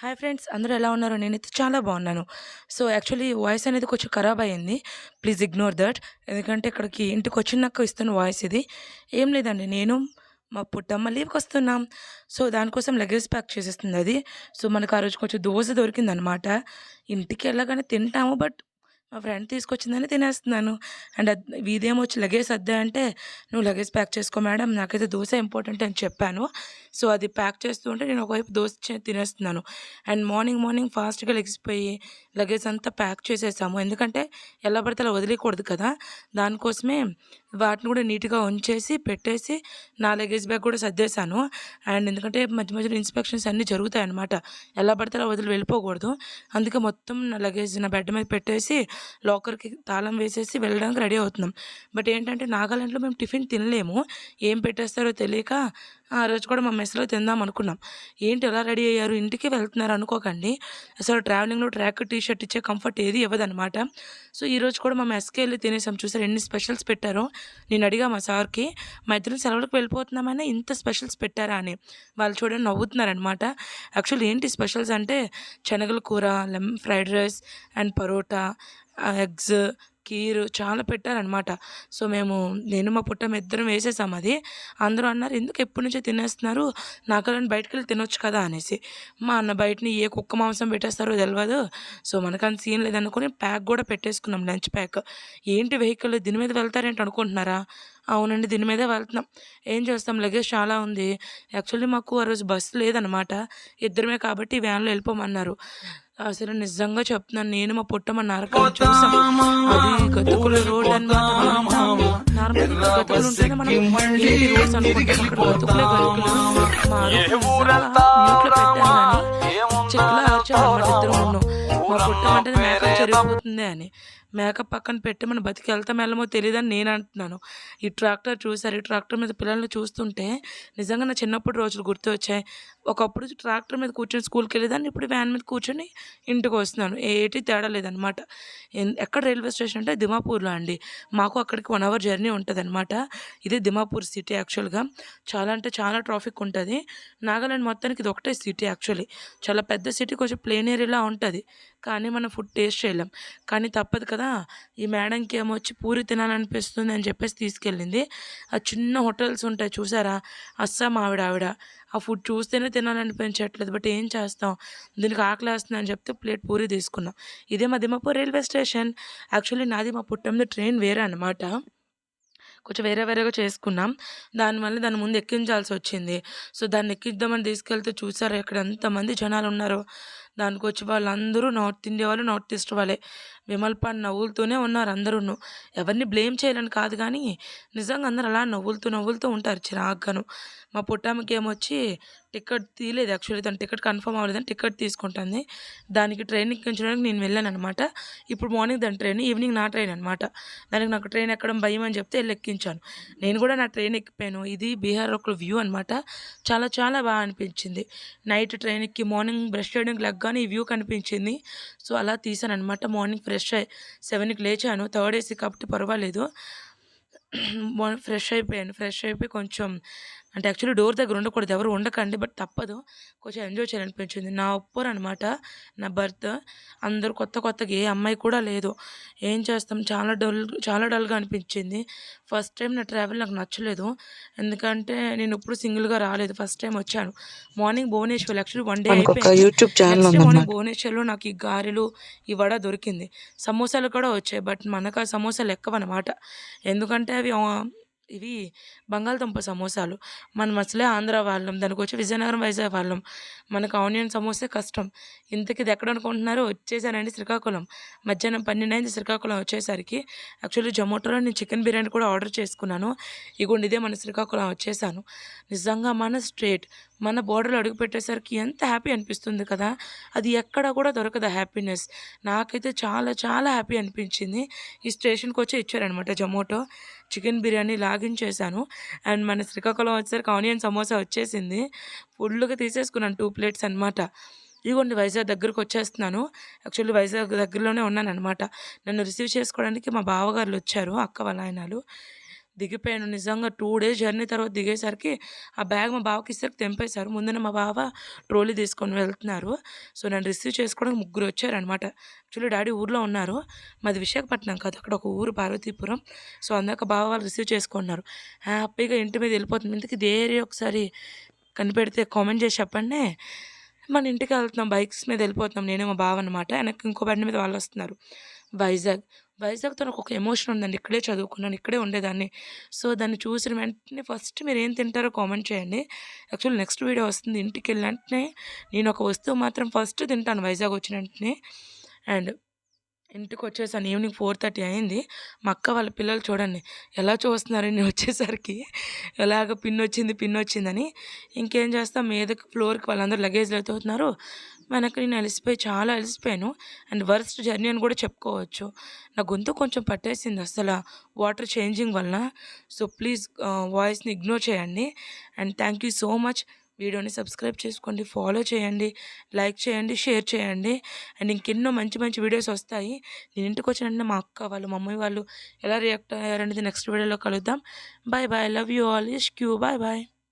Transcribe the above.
Hi friends అందరూ ఎలా ఉన్నారు? నేనైతే చాలా బాగున్నాను. సో యాక్చువల్లీ వాయిస్ అనేది కొంచెం ఖరాబ్ అయ్యింది. Please ignore that. ఎందుకంటే ఇక్కడికి ఇంటికి వచ్చినాక ఇస్తున్న వాయిస్ ఇది. ఏం లేదండి నేను మా పుట్టమ్మ లీవ్కి వస్తున్నాం. సో దానికోసం లగేజ్ ప్యాక్ చేసేస్తుంది అది. సో మనకు ఆ రోజు కొంచెం దోశ దొరికింది అనమాట ఇంటికి వెళ్ళగానే తింటాము బట్ మా ఫ్రెండ్ తీసుకొచ్చిందని తినేస్తున్నాను. అండ్ ఇదేమో వచ్చి లగేజ్ అద్దా అంటే నువ్వు లగేజ్ ప్యాక్ చేసుకో మేడం నాకైతే దోశ ఇంపార్టెంట్ అని చెప్పాను. సో అది ప్యాక్ చేస్తూ ఉంటే నేను ఒకవైపు దోశ తినేస్తున్నాను. అండ్ మార్నింగ్ మార్నింగ్ ఫాస్ట్గా లెగిసిపోయి లగేజ్ అంతా ప్యాక్ చేసేసాము. ఎందుకంటే ఎలా పడితే అలా వదిలేయకూడదు కదా. దానికోసమే వాటిని కూడా నీట్గా ఉంచేసి పెట్టేసి నా లగేజ్ బ్యాగ్ కూడా సర్దేశాను. అండ్ ఎందుకంటే మధ్య మధ్యలో ఇన్స్పెక్షన్స్ అన్నీ జరుగుతాయి అన్నమాట ఎలా పడితే అలా వదిలి వెళ్ళిపోకూడదు. అందుకే మొత్తం నా లగేజ్ నా బెడ్ మీద పెట్టేసి లాకర్కి తాళం వేసేసి వెళ్ళడానికి రెడీ అవుతున్నాం. బట్ ఏంటంటే నాగాలాండ్లో మేము టిఫిన్ తినలేము. ఏం పెట్టేస్తారో తెలియక ఆ రోజు కూడా మా మెస్లో తిందాం అనుకున్నాం. ఏంటి ఎలా రెడీ అయ్యారు? ఇంటికి వెళ్తున్నారు అనుకోకండి. అసలు ట్రావెలింగ్లో ట్రాక్ టీ షర్ట్ ఇచ్చే కంఫర్ట్ ఏది ఇవ్వదనమాట సో ఈ రోజు కూడా మా మెస్కి వెళ్ళి తినేసాం. చూసారు ఎన్ని స్పెషల్స్ పెట్టారో? నేను అడిగా మా సార్కి మా ఇద్దరు సెలవులకు వెళ్ళిపోతున్నామని ఇంత స్పెషల్స్ పెట్టారా? అని. వాళ్ళు చూడండి నవ్వుతున్నారనమాట యాక్చువల్లీ ఏంటి స్పెషల్స్ అంటే శనగల కూర lemon fried rice and parotta eggs కీరు చాలా పెట్టారనమాట సో మేము నేను మా పుట్టం ఇద్దరం వేసేసాం అది. అందరూ అన్నారు ఎందుకు ఎప్పటి నుంచో తినేస్తున్నారు? నాకలని బయటకు వెళ్ళి తినొచ్చు కదా అనేసి. మా అన్న బయటని ఏ కుక్క మాంసం పెట్టేస్తారో తెలియదు సో మనకు అంత సీన్ లేదనుకుని ప్యాక్ కూడా పెట్టేసుకున్నాం లంచ్ ప్యాక్. ఏంటి వెహికల్? దీని మీద వెళ్తారేంటి అనుకుంటున్నారా? అవునండి దీని మీదే వెళ్తున్నాం. ఏం చేస్తాం? లగేజ్ చాలా ఉంది. యాక్చువల్లీ మాకు ఆ రోజు బస్సు లేదనమాట ఇద్దరమే కాబట్టి వ్యాన్లో వెళ్ళిపోమన్నారు. అసలు నిజంగా చెప్తున్నాను నేను మా పుట్టమ నరకం చూసాం అది గతుకుల రోడ్ అనమాట నార్మల్గా గతుకులు ఉంటేనే మనం ఏంటి రోడ్స్ అనుకుంటాం. అక్కడ గతుకులే గతుకులు మా మ్యూట్లో పెట్టాను కానీ చెట్లా ఆర్చామన్నమాట ఇద్దరు ఉన్నాం. మా పుట్టం అంటే మేకప్ చెరిగిపోతుంది అని. మేకప్ పక్కన పెట్టి మనం బతికి వెళ్తాం వెళ్ళమో తెలియదని నేను అంటున్నాను. ఈ ట్రాక్టర్ చూసారు ఈ ట్రాక్టర్ మీద పిల్లల్ని చూస్తుంటే నిజంగా నా చిన్నప్పుడు రోజులు గుర్తు వచ్చాయి ఒకప్పుడు ట్రాక్టర్ మీద కూర్చొని స్కూల్కి వెళ్ళేదాన్ని ఇప్పుడు వ్యాన్ మీద కూర్చొని ఇంటికి వస్తున్నాను. ఏటి తేడా లేదనమాట. ఎన్- ఎక్కడ రైల్వే స్టేషన్ అంటే దిమాపూర్లో అండి. మాకు అక్కడికి వన్ అవర్ జర్నీ ఉంటుంది అనమాట ఇది దిమాపూర్ సిటీ యాక్చువల్గా. చాలా అంటే చాలా ట్రాఫిక్ ఉంటుంది. నాగాలాండ్ మొత్తానికి ఇది ఒకటే సిటీ యాక్చువల్లీ. చాలా పెద్ద సిటీ కొంచెం ప్లేన్ ఏరియాలా ఉంటుంది. కానీ మనం ఫుడ్ టేస్ట్ చేయలేం. కానీ తప్పదు కదా ఈ మేడంకి ఏమో వచ్చి పూరి తినాలనిపిస్తుంది అని చెప్పేసి తీసుకెళ్ళింది. ఆ చిన్న హోటల్స్ ఉంటాయి చూసారా అస్సాం ఆవిడ ఆవిడ ఆ ఫుడ్ చూస్తేనే తినాలనిపించట్లేదు బట్ ఏం చేస్తాం? దీనికి ఆకలి అని చెప్తే ప్లేట్ పూరి తీసుకున్నాం. ఇదే మా దిమాపూర్ రైల్వే స్టేషన్. యాక్చువల్లీ నాది మా పుట్టంది ట్రైన్ వేరే అనమాట కొంచెం వేరే వేరేగా చేసుకున్నాం. దానివల్ల దాని ముందు ఎక్కించాల్సి వచ్చింది. సో దాన్ని ఎక్కిద్దామని తీసుకెళ్తే చూసారా ఇక్కడ ఎంతమంది జనాలు ఉన్నారో దానికి వచ్చి వాళ్ళందరూ నార్త్ ఇండియా వాళ్ళు నార్త్ ఈస్ట్ వాళ్ళే. విమల్ పాన్ నవ్వులుతూనే ఉన్నారు అందరూ ఎవరిని బ్లేమ్ చేయాలని కాదు కానీ నిజంగా అందరూ అలా నవ్వులుతూ నవ్వులుతూ ఉంటారు చిరాగ్గాను. మా పుట్టామకి ఏమొచ్చి టికెట్ తీయలేదు యాక్చువల్లీ తను టికెట్ కన్ఫర్మ్ అవ్వలేదని టికెట్ తీసుకుంటుంది. దానికి ట్రైన్ ఎక్కించడానికి నేను వెళ్ళాను అనమాట ఇప్పుడు మార్నింగ్ దాని ట్రైన్ ఈవినింగ్ నా ట్రైన్ అనమాట దానికి నాకు ట్రైన్ ఎక్కడం భయం అని చెప్తే వెళ్ళి ఎక్కించాను. నేను కూడా నా ట్రైన్ ఎక్కిపోయాను. ఇది బీహార్ ఒక వ్యూ అనమాట చాలా చాలా బాగా అనిపించింది. నైట్ ట్రైన్ ఎక్కి మార్నింగ్ బ్రష్ చేయడానికి లెగ్గానే ఈ వ్యూ కనిపించింది. సో అలా తీసాను అనమాట మార్నింగ్ ఫ్రెష్ అయ్యి సెవెన్కి లేచాను. థర్డ్ ఏసీ కాబట్టి పర్వాలేదు. మార్నింగ్ ఫ్రెష్ అయిపోయాను. ఫ్రెష్ అయిపోయి కొంచెం అంటే యాక్చువల్లీ డోర్ దగ్గర ఉండకూడదు ఎవరు ఉండకండి బట్ తప్పదు. కొంచెం ఎంజాయ్ చేయాలనిపించింది. నా ఒప్పర్ అనమాట నా బర్త్. అందరూ కొత్త కొత్తగా ఏ అమ్మాయి కూడా లేదు. ఏం చేస్తాం? చాలా డల్ చాలా డల్గా అనిపించింది. ఫస్ట్ టైం నా ట్రావెల్ నాకు నచ్చలేదు. ఎందుకంటే నేను ఇప్పుడు సింగిల్గా రాలేదు. ఫస్ట్ టైం వచ్చాను. Morning Bhubaneswar actually one day YouTube channel morning భువనేశ్వర్లో నాకు ఈ గారెలు ఈ వడ దొరికింది. సమోసాలు కూడా వచ్చాయి బట్ మనకు ఆ సమోసాలు ఎక్కవన్నమాట. ఎందుకంటే అవి ఇవి బంగాళదుంప సమోసాలు. మనం అసలే ఆంధ్ర వాళ్ళం దానికి వచ్చి విజయనగరం వైజాగ్ వాళ్ళం. మనకు ఆనియన్ సమోసే కష్టం. ఇంతకి ఇది ఎక్కడ అనుకుంటున్నారో వచ్చేసానండి శ్రీకాకుళం. మధ్యాహ్నం పన్నెండు అయింది శ్రీకాకుళం వచ్చేసరికి యాక్చువల్లీ జొమాటోలో నేను చికెన్ బిర్యానీ కూడా ఆర్డర్ చేసుకున్నాను. ఇగోండి ఇదే మన శ్రీకాకుళం వచ్చేసాను. నిజంగా మన స్ట్రేట్ మన బోర్డర్లో అడుగు పెట్టేసరికి ఎంత హ్యాపీ అనిపిస్తుంది కదా. అది ఎక్కడ కూడా దొరకదు హ్యాపీనెస్ నాకైతే చాలా చాలా హ్యాపీ అనిపించింది. ఈ స్టేషన్కి వచ్చి ఇచ్చారనమాట జొమాటో చికెన్ బిర్యానీ లాగిన్ చేశాను అండ్ మన శ్రీకాకుళం వచ్చేసరికి ఆనియన్ సమోసా వచ్చేసింది. ఫుల్గా తీసేసుకున్నాను టూ ప్లేట్స్ అనమాట ఇదిగోండి వైజాగ్ దగ్గరకు వచ్చేస్తున్నాను. యాక్చువల్లీ వైజాగ్ దగ్గరలోనే ఉన్నాను అనమాట నన్ను రిసీవ్ చేసుకోవడానికి మా బావగారులు వచ్చారు అక్క వాళ్ళ ఆయనలు. దిగిపోయాను. నిజంగా టూ డేస్ జర్నీ తర్వాత దిగేసరికి ఆ బ్యాగ్ మా బావకి ఇస్తే తెంపేశారు. ముందున మా బావ ట్రోలీ తీసుకొని వెళ్తున్నారు. సో నన్ను రిసీవ్ చేసుకోవడానికి ముగ్గురు వచ్చారనమాట యాక్చువల్లీ డాడీ ఊర్లో ఉన్నారు. మాది విశాఖపట్నం కాదు. అక్కడ ఒక ఊరు పార్వతీపురం. సో అందాక బావ వాళ్ళు రిసీవ్ చేసుకున్నారు. హ్యాపీగా ఇంటి మీద వెళ్ళిపోతుంది ఇంతకీ దేరి ఒకసారి కనిపెడితే కామెంట్ చేసి చెప్పండి. మన ఇంటికి వెళ్తున్నాం. బైక్స్ మీద వెళ్ళిపోతున్నాం. నేను మా బావ అనమాట వెనక్కి ఇంకో బండి మీద వాళ్ళు వస్తున్నారు. వైజాగ్. వైజాగ్తో నాకు ఒక ఎమోషన్ ఉందండి. ఇక్కడే చదువుకున్నాను ఇక్కడే ఉండేదాన్ని. సో దాన్ని చూసిన వెంటనే ఫస్ట్ మీరు ఏం తింటారో కామెంట్ చేయండి. యాక్చువల్ నెక్స్ట్ వీడియో వస్తుంది ఇంటికి వెళ్ళిన వెంటనే నేను ఒక వస్తువు మాత్రం ఫస్ట్ తింటాను వైజాగ్ వచ్చిన వెంటనే. అండ్ ఇంటికి వచ్చేసాను ఈవినింగ్ ఫోర్ థర్టీ అయింది. మా అక్క వాళ్ళ పిల్లలు చూడండి ఎలా చూస్తున్నారు నేను వచ్చేసరికి? ఎలాగ పిన్ వచ్చింది పిన్ వచ్చిందని. ఇంకేం చేస్తాం మీదకి ఫ్లోర్కి వాళ్ళందరూ లగేజ్లు అవుతున్నారు మనకు నేను అలసిపోయి చాలా అలసిపోయాను. అండ్ వర్స్ట్ జర్నీ అని కూడా చెప్పుకోవచ్చు. నా గొంతు కొంచెం పట్టేసింది అసలు. వాటర్ చేంజింగ్ వలన. సో ప్లీజ్ వాయిస్ని ఇగ్నోర్ చేయండి. And thank you so much. వీడియోని సబ్స్క్రైబ్ చేసుకోండి ఫాలో చేయండి లైక్ చేయండి షేర్ చేయండి. అండ్ ఇంకెన్నో మంచి మంచి వీడియోస్ వస్తాయి. నేను ఇంటికి వచ్చిన మా అక్క వాళ్ళు మమ్మీ వాళ్ళు ఎలా రియాక్ట్ అయ్యారనేది నెక్స్ట్ వీడియోలో కలుద్దాం. Bye bye love you all ఇష్ క్యూ బాయ్ బాయ్